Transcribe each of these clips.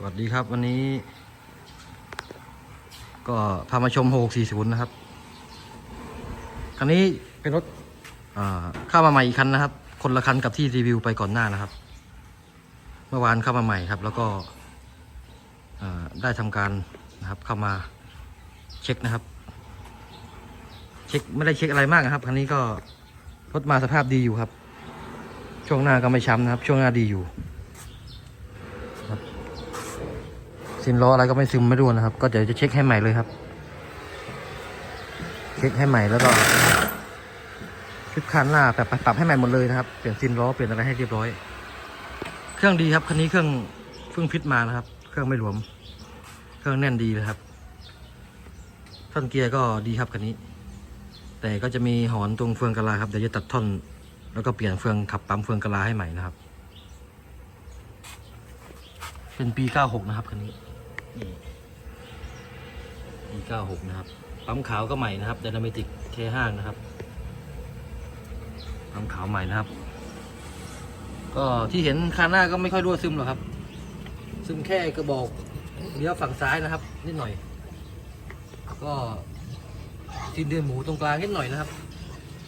สวัสดีครับวันนี้ ก็พามาชม640 นะครับ คันนี้เป็นรถเข้ามาใหม่อีกคันนะครับ คนละคันกับที่รีวิวไปก่อนหน้านะครับ เมื่อวานเข้ามาใหม่ครับ แล้วก็ได้ทำการนะครับเข้ามาเช็คนะครับ เช็คไม่ได้เช็คอะไรมากนะครับคันนี้ก็รถมาสภาพดีอยู่ครับ ช่วงหน้าก็ไม่ช้ำนะครับ ช่วงหน้าดีอยู่ สินล้ออะไรก็ไม่ซึมไม่รั่วนะครับ ก็เดี๋ยวจะเช็คให้ใหม่เลยครับ เช็คให้ใหม่แล้วก็ชุดคันหน้าแบบปรับให้ใหม่หมดเลยนะครับ เปลี่ยนสินล้อเปลี่ยนอะไรให้เรียบร้อย เครื่องดีครับคันนี้เครื่องเพิ่งฟิตมานะครับ เครื่องไม่หลวม เครื่องแน่นดีเลยครับท่อนเกียร์ก็ดีครับคันนี้ แต่ก็จะมีหอนตรงเฟืองกะลาครับเดี๋ยวจะตัดท่อน แล้วก็เปลี่ยนเฟืองขับปั๊มเฟืองกะลาให้ใหม่นะครับ เป็นปี 96 นะครับคันนี้ นี่ปี96นะครับ ปั๊มขาวก็ใหม่นะครับไดนามิติกเคห้างนะครับ ปั๊มขาวใหม่นะครับ ก็ที่เห็นคานหน้าก็ไม่ค่อยรั่วซึมหรอกครับ ซึมแค่กระบอกเลี้ยวฝั่งซ้ายนะครับ นิดหน่อย ก็ทีเดือนหมูตรงกลางนิดหน่อยนะครับ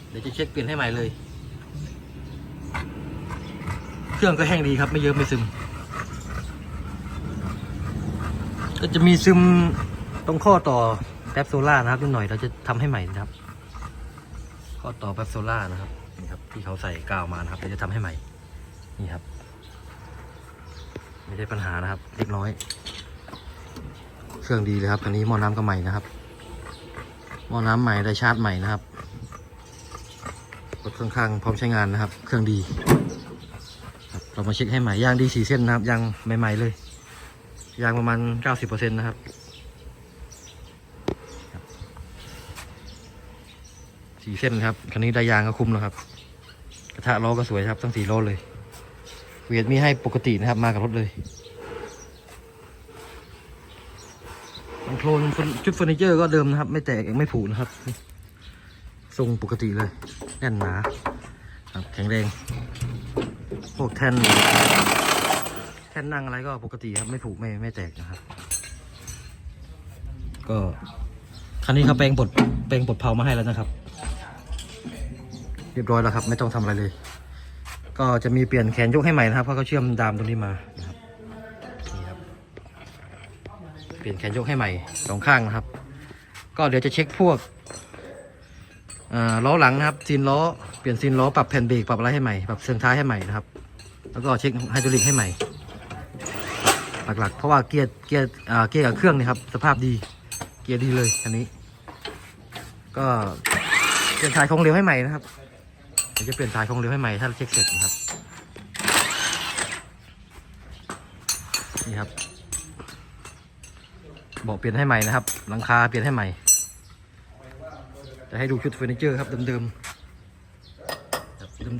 เดี๋ยวจะเช็คเปลี่ยนให้ใหม่เลย เครื่องก็แห้งดีครับ ไม่เยอะไม่ซึม ก็จะมีซึมตรงข้อต่อแป๊บโซล่านะครับนิดหน่อยเราจะทำให้ใหม่นะครับ ข้อต่อแป๊บโซล่านะครับนี่ครับที่เขาใส่กาวมานะครับเราจะทำให้ใหม่นี่ครับ ไม่ใช่ปัญหานะครับเล็กน้อย เครื่องดีเลยครับคันนี้หม้อน้ำก็ใหม่นะครับหม้อน้ำใหม่ได้ชาร์จใหม่นะครับรถค่อนข้างพร้อมใช้งานนะครับ เครื่องดีครับเรามาเช็คให้ใหม่ยางดีสี่เส้นนะครับยางใหม่ๆเลย ยางประมาณ 90%นะครับ สี่เส้นครับ คันนี้ได้ยางก็คุ้มแล้วครับ กระทะล้อก็สวยครับ ทั้งสี่ล้อเลย เวียดมีให้ปกตินะครับ มากับรถเลยคอนโทรลชุดเฟอร์นิเจอร์ก็เดิมนะครับ ไม่แตกไม่ผุนะครับ ทรงปกติเลย แน่นหนา ครับ แข็งแรง พวกแท่น แท่นนั่งอะไรก็ปกติครับไม่ผุไม่ไม่แตกนะครับ ก็คันนี้เขาแปลงบดแปลงบดเผามาให้แล้วนะครับ เรียบร้อยแล้วครับ ไม่ต้องทำอะไรเลย ก็จะมีเปลี่ยนแขนยกให้ใหม่นะครับเพราะเขาเชื่อมดามตรงนี้มานะครับนี่ครับ เปลี่ยนแขนยกให้ใหม่สองข้างนะครับ ก็เดี๋ยวจะเช็คพวกล้อหลังนะครับซีนล้อเปลี่ยนซีนล้อปรับแผ่นเบรกปรับอะไรให้ใหม่ปรับเฟืองท้ายให้ใหม่นะครับ แล้วก็เช็คไฮดรอลิกให้ใหม่ หลักๆ เพราะว่าเกียร์เกียร์เกียร์กับเครื่องนี่ครับสภาพดี เกียร์ดีเลยอันนี้ ก็เปลี่ยนสายของเหลวให้ใหม่นะครับเดี๋ยวจะเปลี่ยนสายของเหลวให้ใหม่ถ้าเช็คเสร็จนะครับนี่ครับบอกเปลี่ยนให้ใหม่นะครับหลังคาเปลี่ยนให้ใหม่จะให้ดูชุดเฟอร์นิเจอร์ครับเดิมๆ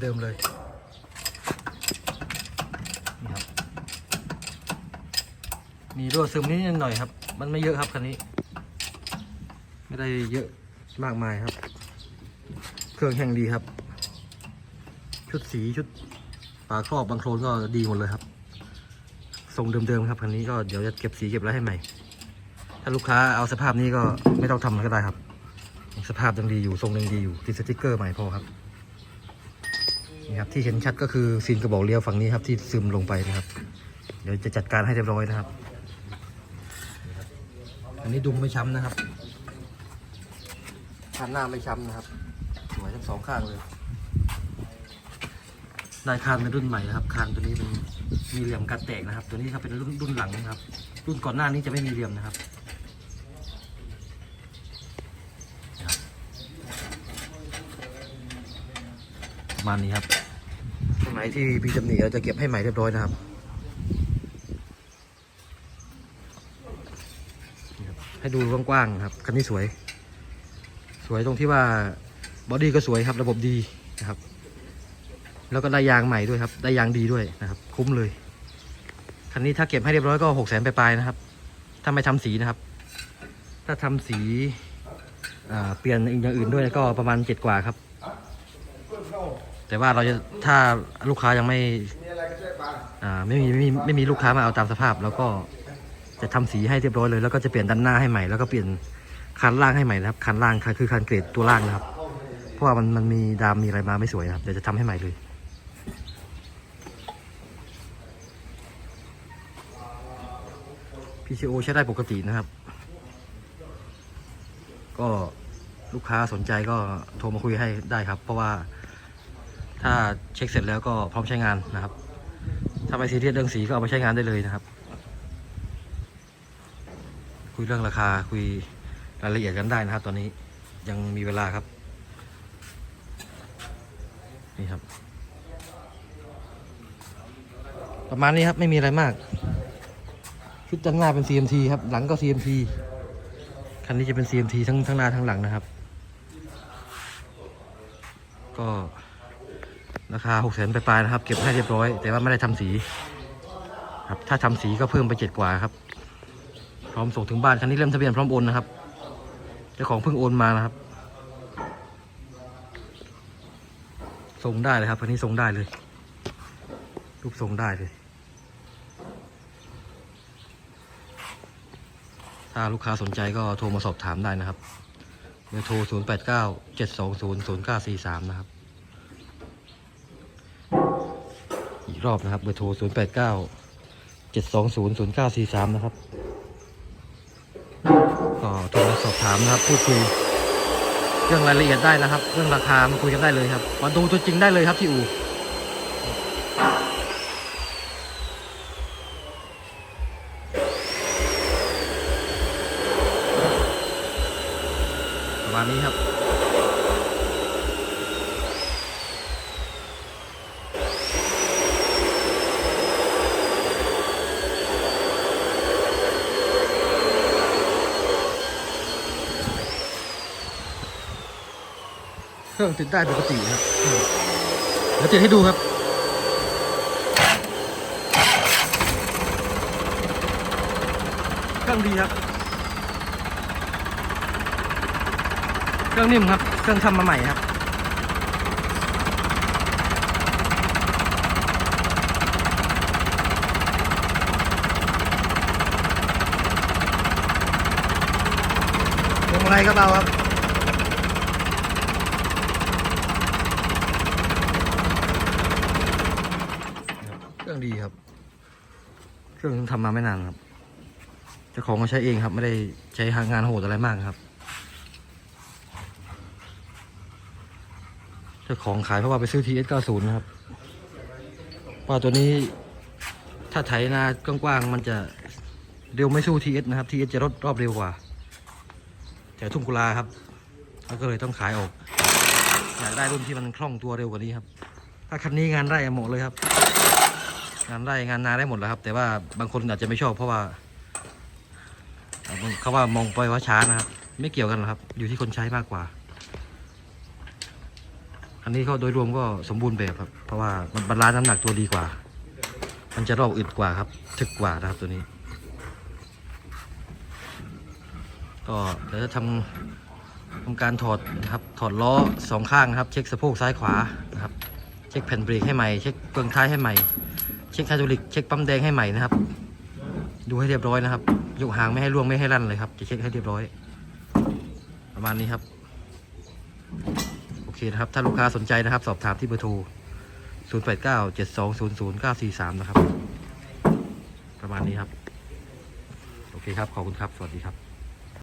เดิมๆเลยนี่ครับ มีรั่วซึมนิดหน่อยครับ มันไม่เยอะครับคันนี้ ไม่ได้เยอะมากมายครับ เครื่องแห้งดีครับ ชุดสีชุดฝาครอบบางโครนก็ดีหมดเลยครับทรงเดิมๆครับคันนี้ก็เดี๋ยวจะเก็บสีเก็บอะไรให้ใหม่ ถ้าลูกค้าเอาสภาพนี้ก็ไม่ต้องทำก็ได้ครับ สภาพยังดีอยู่ทรงยังดีอยู่ติดสติกเกอร์ใหม่พอครับนี่ครับที่เห็นชัดก็คือซีนกระบอกเลี้ยวฝั่งนี้ครับที่ซึมลงไปนะครับ เดี๋ยวจะจัดการให้เรียบร้อยนะครับ อันนี้ดุมไม่ช้ำนะครับคันหน้าไม่ช้ำนะครับ สวยทั้งสองข้างเลย ได้คานเป็นรุ่นใหม่นะครับ คานตัวนี้เป็นมีเหลี่ยมกัดแตกนะครับ ตัวนี้ครับเป็นรุ่นรุ่นหลังนะครับ รุ่นก่อนหน้านี้จะไม่มีเหลี่ยมนะครับนะครับประมาณนี้ครับตรงไหนที่มีตำหนิเราจะเก็บให้ใหม่เรียบร้อยนะครับนี่ครับ ให้ดูกว้างๆครับคันนี้สวย สวยตรงที่ว่าบอดี้ก็สวยครับระบบดีนะครับ แล้วก็ได้ยางใหม่ด้วยครับได้ยางดีด้วยนะครับ คุ้มเลยคันนี้ถ้าเก็บให้เรียบร้อยก็หกแสนปลายๆนะครับ ถ้าไม่ทำสีนะครับ ถ้าทำสีเปลี่ยนอย่างอื่นด้วยก็ประมาณเจ็ดกว่าครับ แต่ว่าเราจะถ้าลูกค้ายังไม่ไม่มีไม่มีไม่มีลูกค้ามาเอาตามสภาพแล้วก็ จะทำสีให้เรียบร้อยเลย แล้วก็จะเปลี่ยนด้านหน้าให้ใหม่แล้วก็เปลี่ยนคันล่างให้ใหม่นะครับคันล่างคือคันเกรดตัวล่างนะครับ เพราะว่ามันมันมีดามมีอะไรมาไม่สวยนะครับเดี๋ยวจะทำให้ใหม่เลย PCO ใช้ได้ปกตินะครับ ก็ลูกค้าสนใจก็โทรมาคุยให้ได้ครับ เพราะว่าถ้าเช็คเสร็จแล้วก็พร้อมใช้งานนะครับ ถ้าไม่ซีเรียสเรื่องสีก็เอาไปใช้งานได้เลยนะครับ คุยเรื่องราคาคุยรายละเอียดกันได้นะครับ ตอนนี้ยังมีเวลาครับ นี่ครับ ประมาณนี้ครับไม่มีอะไรมาก ชุดด้านหน้าเป็น CMT ครับ หลังก็ CMT คันนี้จะเป็น CMT ทั้งทั้งหน้าทั้งหลังนะครับ ก็ราคา6 0 0 0 0 0ปลายๆนะครับ เก็บให้เรียบร้อย แต่ว่าไม่ได้ทำสี ครับ ถ้าทำสีก็เพิ่มไปเจ็ดกว่าครับ พร้อมส่งถึงบ้านคันนี้เล่มทะเบียนพร้อมโอนนะครับเจ้าของเพิ่งโอนมานะครับ ส่งได้เลยครับคันนี้ส่งได้เลยรูปทรงได้เลย ถ้าลูกค้าสนใจก็โทรมาสอบถามได้นะครับเบอร์โทร 0 8 9 7 2 0 0 9 4 3 นะครับ อีกรอบนะครับ เบอร์โทร 0 8 9 7 2 0 0 9 4 3 นะครับ โทรสอบถามนะครับพูดคุยเรื่องรายละเอียดได้นะครับ เรื่องราคามาคุยกันได้เลยครับมาดูตัวจริงได้เลยครับที่อู่ประมาณนี้ครับ รื่องติดได้ปกติครับเดี๋ยวติดให้ดูครับเครื่องดีครับ เครื่องนิ่มครับ เครื่องทำมาใหม่ครับลงอะไรก็เบาครับ รื่องดีครับ เครื่องทำมาไม่นานครับเจ้าของก็ใช้เองครับ ไม่ได้ใช้งานโหดอะไรมากครับเจ้าของขายเพราะว่าไปซื้อ TS 90 นะครับเพราะว่าตัวนี้ถ้าไถนากว้างๆมันจะเร็วไม่สู้ TS นะครับ TS จะรถรอบเร็วกว่า แต่ทุ่งกุลาครับเขาก็เลยต้องขายออกอยากได้รุ่นที่มันคล่องตัวเร็วกว่านี้ครับ ถ้าคันนี้งานไร่เหมาะเลยครับ งานไร่งานนาได้หมดแล้วครับ แต่ว่าบางคนอาจจะไม่ชอบเพราะว่าเขาว่ามองไปว่าช้านะครับ ไม่เกี่ยวกันหรอกครับ อยู่ที่คนใช้มากกว่า อันนี้ก็โดยรวมก็สมบูรณ์แบบครับ เพราะว่ามันบรรลานซ์น้ำหนักตัวดีกว่า มันจะรอบอึดกว่าครับถึกกว่านะครับตัวนี้ ก็เดี๋ยวจะทำทำการถอดนะครับถอดล้อสองข้างนะครับ เช็คสะโพกซ้ายขวานะครับ เช็คแผ่นเบรกให้ใหม่ เช็คเฟืองท้ายให้ใหม่ เช็คไฮดรอลิกเช็คปั๊มแดงให้ใหม่นะครับ ดูให้เรียบร้อยนะครับยกหางไม่ให้ร่วงไม่ให้ลั่นเลยครับจะเช็คให้เรียบร้อย ประมาณนี้ครับโอเคนะครับถ้าลูกค้าสนใจนะครับ สอบถามที่เบอร์โทร 0 8 9 7 2 0 0 9 4 3 นะครับ ประมาณนี้ครับ โอเคครับ ขอบคุณครับ สวัสดีครับ